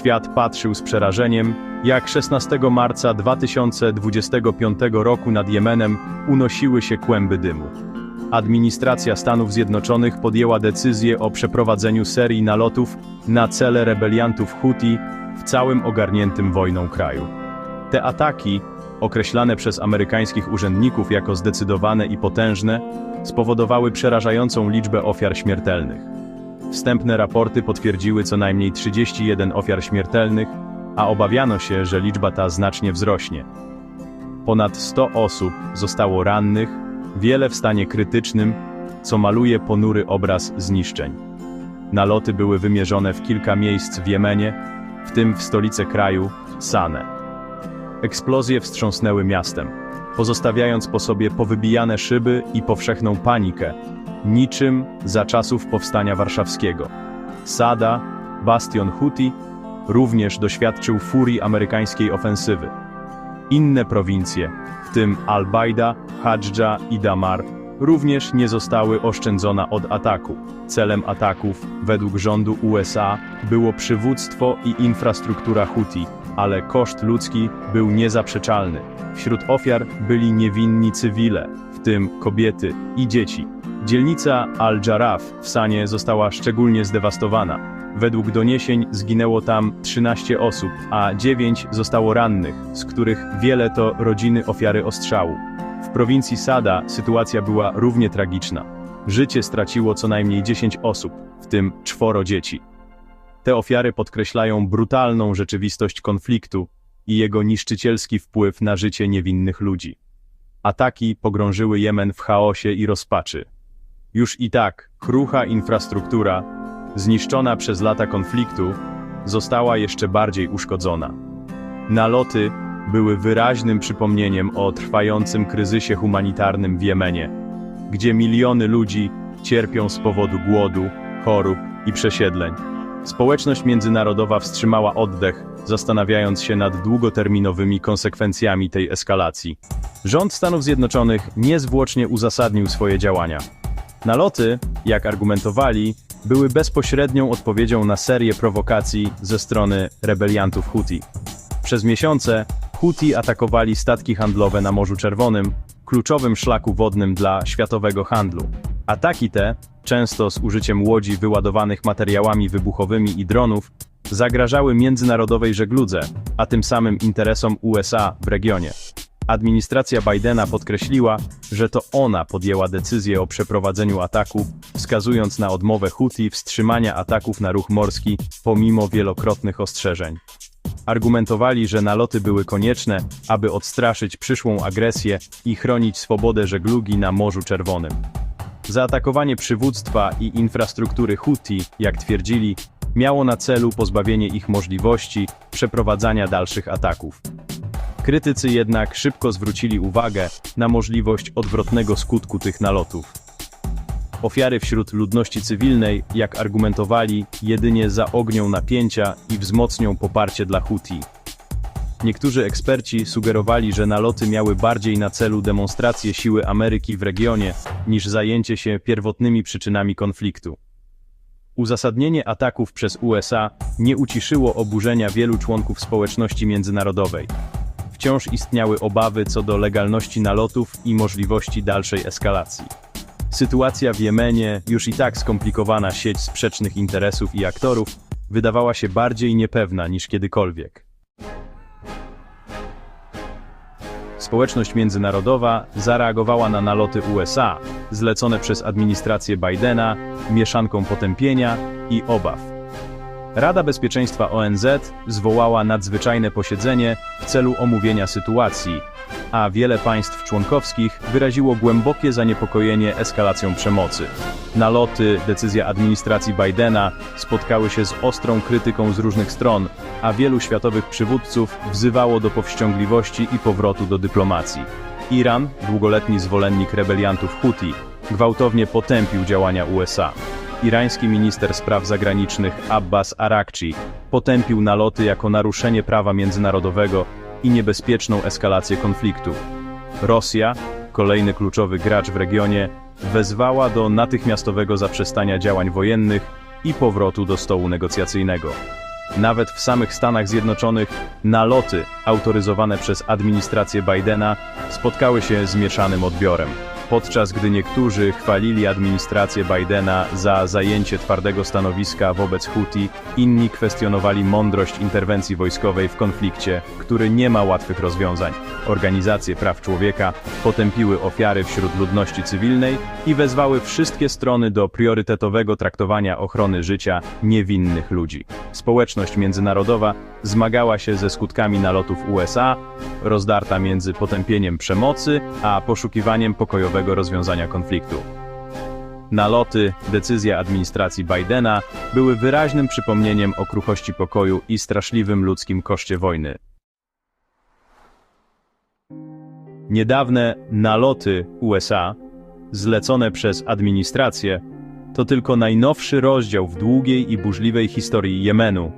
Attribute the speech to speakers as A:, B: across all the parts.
A: Świat patrzył z przerażeniem, jak 16 marca 2025 roku nad Jemenem unosiły się kłęby dymu. Administracja Stanów Zjednoczonych podjęła decyzję o przeprowadzeniu serii nalotów na cele rebeliantów Houthi w całym ogarniętym wojną kraju. Te ataki, określane przez amerykańskich urzędników jako zdecydowane i potężne, spowodowały przerażającą liczbę ofiar śmiertelnych. Wstępne raporty potwierdziły co najmniej 31 ofiar śmiertelnych, a obawiano się, że liczba ta znacznie wzrośnie. Ponad 100 osób zostało rannych, wiele w stanie krytycznym, co maluje ponury obraz zniszczeń. Naloty były wymierzone w kilka miejsc w Jemenie, w tym w stolicę kraju, Sanę. Eksplozje wstrząsnęły miastem, pozostawiając po sobie powybijane szyby i powszechną panikę, niczym za czasów powstania warszawskiego. Sada, bastion Huti, również doświadczył furii amerykańskiej ofensywy. Inne prowincje, w tym Al-Baida, Hadża i Damar, również nie zostały oszczędzone od ataku. Celem ataków, według rządu USA, było przywództwo i infrastruktura Huti, ale koszt ludzki był niezaprzeczalny. Wśród ofiar byli niewinni cywile, w tym kobiety i dzieci. Dzielnica Al-Jarraf w Sanie została szczególnie zdewastowana. Według doniesień zginęło tam 13 osób, a 9 zostało rannych, z których wiele to rodziny ofiary ostrzału. W prowincji Sada sytuacja była równie tragiczna. Życie straciło co najmniej 10 osób, w tym czworo dzieci. Te ofiary podkreślają brutalną rzeczywistość konfliktu i jego niszczycielski wpływ na życie niewinnych ludzi. Ataki pogrążyły Jemen w chaosie i rozpaczy. Już i tak krucha infrastruktura, zniszczona przez lata konfliktu, została jeszcze bardziej uszkodzona. Naloty były wyraźnym przypomnieniem o trwającym kryzysie humanitarnym w Jemenie, gdzie miliony ludzi cierpią z powodu głodu, chorób i przesiedleń. Społeczność międzynarodowa wstrzymała oddech, zastanawiając się nad długoterminowymi konsekwencjami tej eskalacji. Rząd Stanów Zjednoczonych niezwłocznie uzasadnił swoje działania. Naloty, jak argumentowali, były bezpośrednią odpowiedzią na serię prowokacji ze strony rebeliantów Houthi. Przez miesiące Houthi atakowali statki handlowe na Morzu Czerwonym, kluczowym szlaku wodnym dla światowego handlu. Ataki te, często z użyciem łodzi wyładowanych materiałami wybuchowymi i dronów, zagrażały międzynarodowej żegludze, a tym samym interesom USA w regionie. Administracja Bidena podkreśliła, że to ona podjęła decyzję o przeprowadzeniu ataku, wskazując na odmowę Houthi wstrzymania ataków na ruch morski pomimo wielokrotnych ostrzeżeń. Argumentowali, że naloty były konieczne, aby odstraszyć przyszłą agresję i chronić swobodę żeglugi na Morzu Czerwonym. Zaatakowanie przywództwa i infrastruktury Houthi, jak twierdzili, miało na celu pozbawienie ich możliwości przeprowadzania dalszych ataków. Krytycy jednak szybko zwrócili uwagę na możliwość odwrotnego skutku tych nalotów. Ofiary wśród ludności cywilnej, jak argumentowali, jedynie zaognią napięcia i wzmocnią poparcie dla Houthi. Niektórzy eksperci sugerowali, że naloty miały bardziej na celu demonstrację siły Ameryki w regionie, niż zajęcie się pierwotnymi przyczynami konfliktu. Uzasadnienie ataków przez USA nie uciszyło oburzenia wielu członków społeczności międzynarodowej. Wciąż istniały obawy co do legalności nalotów i możliwości dalszej eskalacji. Sytuacja w Jemenie, już i tak skomplikowana sieć sprzecznych interesów i aktorów, wydawała się bardziej niepewna niż kiedykolwiek. Społeczność międzynarodowa zareagowała na naloty USA, zlecone przez administrację Bidena, mieszanką potępienia i obaw. Rada Bezpieczeństwa ONZ zwołała nadzwyczajne posiedzenie w celu omówienia sytuacji, a wiele państw członkowskich wyraziło głębokie zaniepokojenie eskalacją przemocy. Naloty, decyzja administracji Bidena spotkały się z ostrą krytyką z różnych stron, a wielu światowych przywódców wzywało do powściągliwości i powrotu do dyplomacji. Iran, długoletni zwolennik rebeliantów Houthi, gwałtownie potępił działania USA. Irański minister spraw zagranicznych Abbas Arakci potępił naloty jako naruszenie prawa międzynarodowego i niebezpieczną eskalację konfliktu. Rosja, kolejny kluczowy gracz w regionie, wezwała do natychmiastowego zaprzestania działań wojennych i powrotu do stołu negocjacyjnego. Nawet w samych Stanach Zjednoczonych naloty autoryzowane przez administrację Bidena spotkały się z mieszanym odbiorem. Podczas gdy niektórzy chwalili administrację Bidena za zajęcie twardego stanowiska wobec Houthi, inni kwestionowali mądrość interwencji wojskowej w konflikcie, który nie ma łatwych rozwiązań. Organizacje praw człowieka potępiły ofiary wśród ludności cywilnej i wezwały wszystkie strony do priorytetowego traktowania ochrony życia niewinnych ludzi. Społeczność międzynarodowa zmagała się ze skutkami nalotów USA, rozdarta między potępieniem przemocy a poszukiwaniem pokojowego rozwiązania konfliktu. Naloty, decyzja administracji Bidena były wyraźnym przypomnieniem o kruchości pokoju i straszliwym ludzkim koszcie wojny. Niedawne naloty USA, zlecone przez administrację, to tylko najnowszy rozdział w długiej i burzliwej historii Jemenu.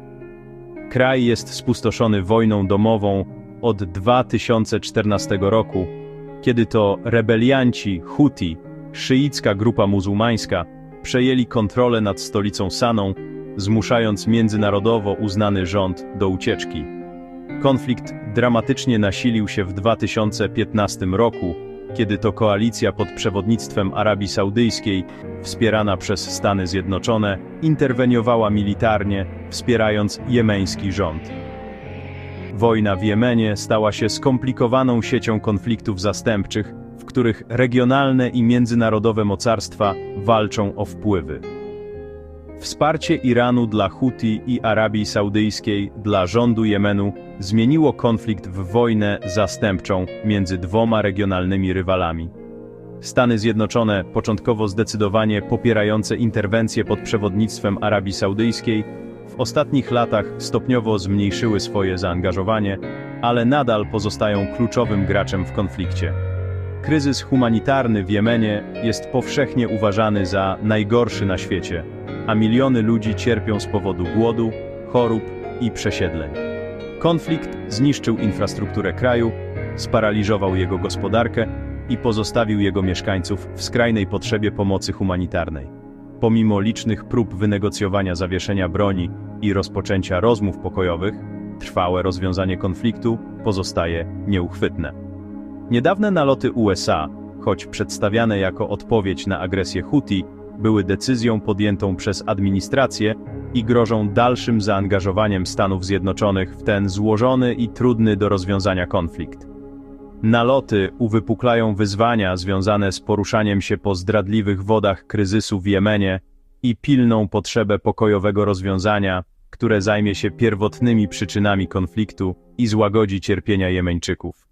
A: Kraj jest spustoszony wojną domową od 2014 roku, kiedy to rebelianci Huti, szyicka grupa muzułmańska, przejęli kontrolę nad stolicą Saną, zmuszając międzynarodowo uznany rząd do ucieczki. Konflikt dramatycznie nasilił się w 2015 roku, kiedy to koalicja pod przewodnictwem Arabii Saudyjskiej, wspierana przez Stany Zjednoczone, interweniowała militarnie, wspierając jemeński rząd. Wojna w Jemenie stała się skomplikowaną siecią konfliktów zastępczych, w których regionalne i międzynarodowe mocarstwa walczą o wpływy. Wsparcie Iranu dla Huti i Arabii Saudyjskiej dla rządu Jemenu zmieniło konflikt w wojnę zastępczą między dwoma regionalnymi rywalami. Stany Zjednoczone, początkowo zdecydowanie popierające interwencje pod przewodnictwem Arabii Saudyjskiej, w ostatnich latach stopniowo zmniejszyły swoje zaangażowanie, ale nadal pozostają kluczowym graczem w konflikcie. Kryzys humanitarny w Jemenie jest powszechnie uważany za najgorszy na świecie, a miliony ludzi cierpią z powodu głodu, chorób i przesiedleń. Konflikt zniszczył infrastrukturę kraju, sparaliżował jego gospodarkę i pozostawił jego mieszkańców w skrajnej potrzebie pomocy humanitarnej. Pomimo licznych prób wynegocjowania zawieszenia broni i rozpoczęcia rozmów pokojowych, trwałe rozwiązanie konfliktu pozostaje nieuchwytne. Niedawne naloty USA, choć przedstawiane jako odpowiedź na agresję Houthi, były decyzją podjętą przez administrację i grożą dalszym zaangażowaniem Stanów Zjednoczonych w ten złożony i trudny do rozwiązania konflikt. Naloty uwypuklają wyzwania związane z poruszaniem się po zdradliwych wodach kryzysu w Jemenie i pilną potrzebę pokojowego rozwiązania, które zajmie się pierwotnymi przyczynami konfliktu i złagodzi cierpienia Jemeńczyków.